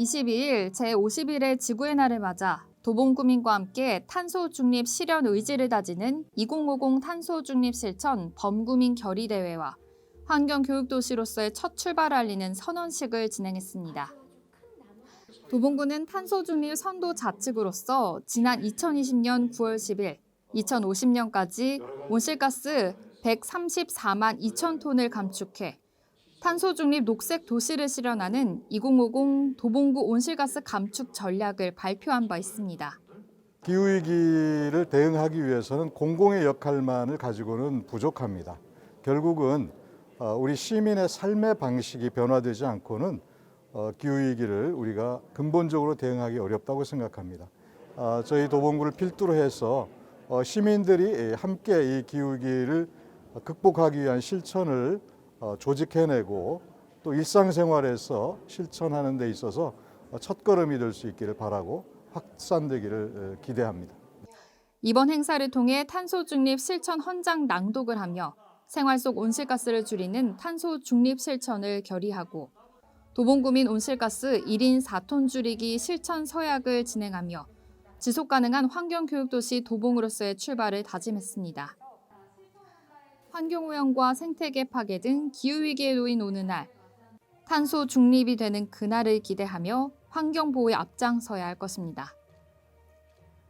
22일 제51회 지구의 날을 맞아 도봉 구민과 함께 탄소 중립 실현 의지를 다지는 2050 탄소 중립 실천 범구민 결의 대회와 환경 교육 도시로서의 첫 출발을 알리는 선언식을 진행했습니다. 도봉구는 탄소 중립 선도 좌측으로서 지난 2020년 9월 10일 2050년까지 온실가스 134만 2천 톤을 감축해 탄소 중립 녹색 도시를 실현하는 2050 도봉구 온실가스 감축 전략을 발표한 바 있습니다. 기후 위기를 대응하기 위해서는 공공의 역할만을 가지고는 부족합니다. 결국은 어, 우리 시민의 삶의 방식이 변화되지 않고는 어, 기후 위기를 우리가 근본적으로 대응하기 어렵다고 생각합니다. 아, 저희 도봉구를 필두로 해서 어, 시민들이 함께 이 기후 위기를 극복하기 위한 실천을 어, 조직해내고 또 일상생활에서 실천하는 데 있어서 어, 첫걸음이 될 수 있기를 바라고 확산되기를 어, 기대합니다. 이번 행사를 통해 탄소 중립 실천 헌장 낭독을 하며 생활 속 온실가스를 줄이는 탄소 중립 실천을 결의하고 도봉구민 온실가스 1인 4톤 줄이기 실천 서약을 진행하며 지속 가능한 환경 교육 도시 도봉으로서의 출발을 다짐했습니다. 환경오염과 생태계 파괴 등 기후 위기에 놓인 오는 날 탄소 중립이 되는 그날을 기대하며 환경 보호에 앞장서야 할 것입니다.